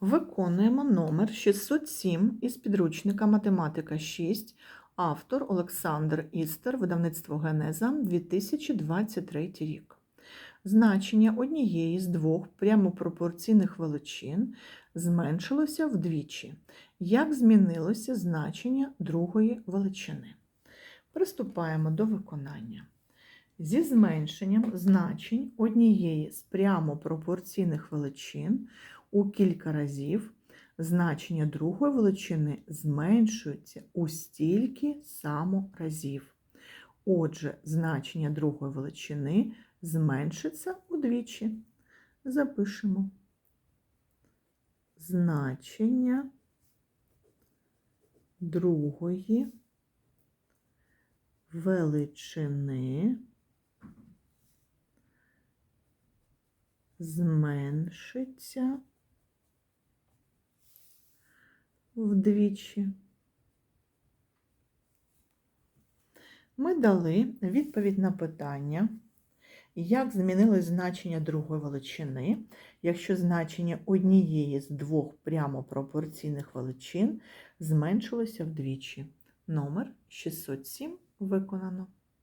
Виконуємо номер 607 із підручника Математика 6, автор Олександр Істер, видавництво Генеза, 2023 рік. Значення однієї з двох прямопропорційних величин зменшилося вдвічі. Як змінилося значення другої величини? Приступаємо до виконання. Зі зменшенням значень однієї з прямопропорційних величин у кілька разів значення другої величини зменшується у стільки само разів. Отже, значення другої величини зменшиться удвічі. Запишемо значення другої величини зменшиться вдвічі. Ми дали відповідь на питання, як змінилось значення другої величини, якщо значення однієї з двох прямопропорційних величин зменшилося вдвічі. Номер 607 виконано.